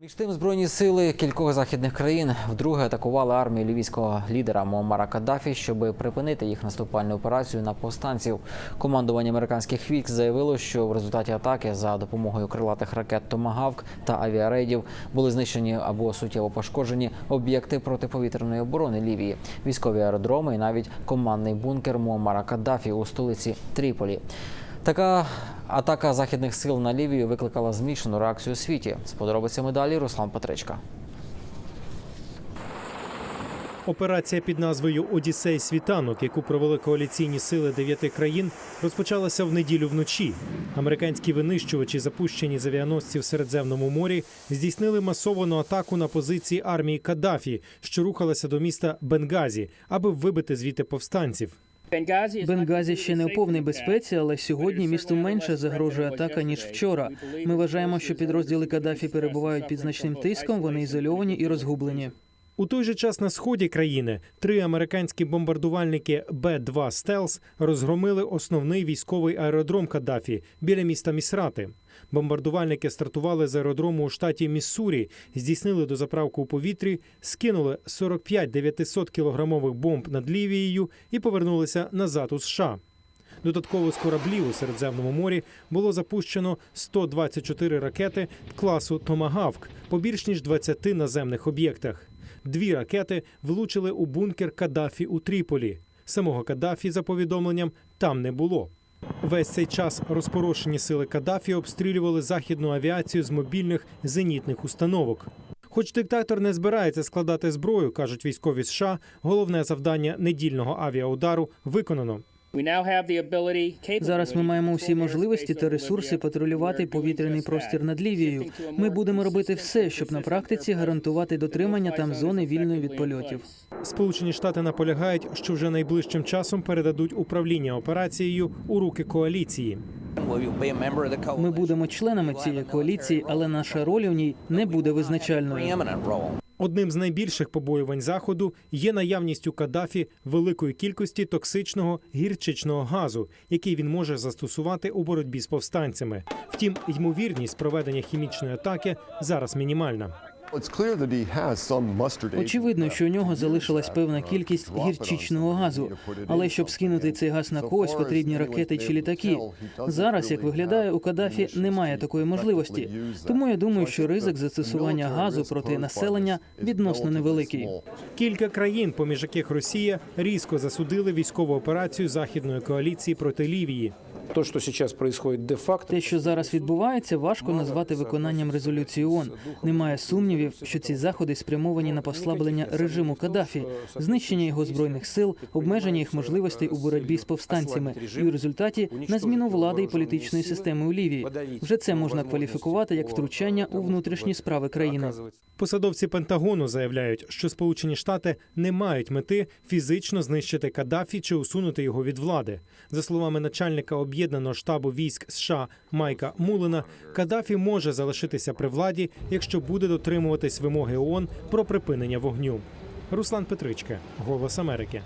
Між тим, збройні сили кількох західних країн вдруге атакували армію лівійського лідера Муаммара Каддафі, щоб припинити їх наступальну операцію на повстанців. Командування американських військ заявило, що в результаті атаки за допомогою крилатих ракет Томагавк та авіарейдів були знищені або суттєво пошкоджені об'єкти протиповітряної оборони Лівії, військові аеродроми і навіть командний бункер Муаммара Каддафі у столиці Тріполі. Така атака західних сил на Лівію викликала змішану реакцію у світі. З подробицями далі Руслан Петричка. Операція під назвою Одіссей світанок, яку провели коаліційні сили дев'яти країн, розпочалася в неділю вночі. Американські винищувачі, запущені з авіаносців в Середземному морі, здійснили масовану атаку на позиції армії Каддафі, що рухалася до міста Бенгазі, аби вибити звідти повстанців. Бенгазі ще не у повній безпеці, але сьогодні місту менше загрожує атака ніж вчора. Ми вважаємо, що підрозділи Каддафі перебувають під значним тиском. Вони ізольовані і розгублені. У той же час на сході країни три американські бомбардувальники Б-2 «Стелс» розгромили основний військовий аеродром Каддафі біля міста Місрати. Бомбардувальники стартували з аеродрому у штаті Міссурі, здійснили дозаправку у повітрі, скинули 45 900 кілограмових бомб над Лівією і повернулися назад у США. Додатково з кораблів у Середземному морі було запущено 124 ракети класу Томагавк по більш ніж 20 наземних об'єктах. Дві ракети влучили у бункер Каддафі у Тріполі. Самого Каддафі, за повідомленням, там не було. Весь цей час розпорошені сили Каддафі обстрілювали західну авіацію з мобільних зенітних установок. Хоч диктатор не збирається складати зброю, кажуть військові США, головне завдання недільного авіаудару виконано. Зараз ми маємо усі можливості та ресурси патрулювати повітряний простір над Лівією. Ми будемо робити все, щоб на практиці гарантувати дотримання там зони вільної від польотів. Сполучені Штати наполягають, що вже найближчим часом передадуть управління операцією у руки коаліції. Ми будемо членами цієї коаліції, але наша роль у ній не буде визначальною. Одним з найбільших побоювань заходу є наявність у Каддафі великої кількості токсичного гірчичного газу, який він може застосувати у боротьбі з повстанцями. Втім, ймовірність проведення хімічної атаки зараз мінімальна. Очевидно, що у нього залишилась певна кількість гірчичного газу. Але щоб скинути цей газ на когось, потрібні ракети чи літаки. Зараз, як виглядає, у Каддафі немає такої можливості. Тому я думаю, що ризик застосування газу проти населення відносно невеликий. Кілька країн, поміж яких Росія, різко засудили військову операцію західної коаліції проти Лівії. То, что сейчас происходит де-факто, Те, що зараз відбувається, важко назвати виконанням резолюції ООН. Немає сумнівів, що ці заходи спрямовані на послаблення режиму Каддафі, знищення його збройних сил, обмеження їх можливостей у боротьбі з повстанцями, і в результаті на зміну влади і політичної системи у Лівії. Вже це можна кваліфікувати як втручання у внутрішні справи країни. Посадовці Пентагону заявляють, що Сполучені Штати не мають мети фізично знищити Каддафі чи усунути його від влади. За словами начальника об'єднаного штабу військ США Майка Мулена, Каддафі може залишитися при владі, якщо буде дотримуватись вимоги ООН про припинення вогню. Руслан Петричка, Голос Америки.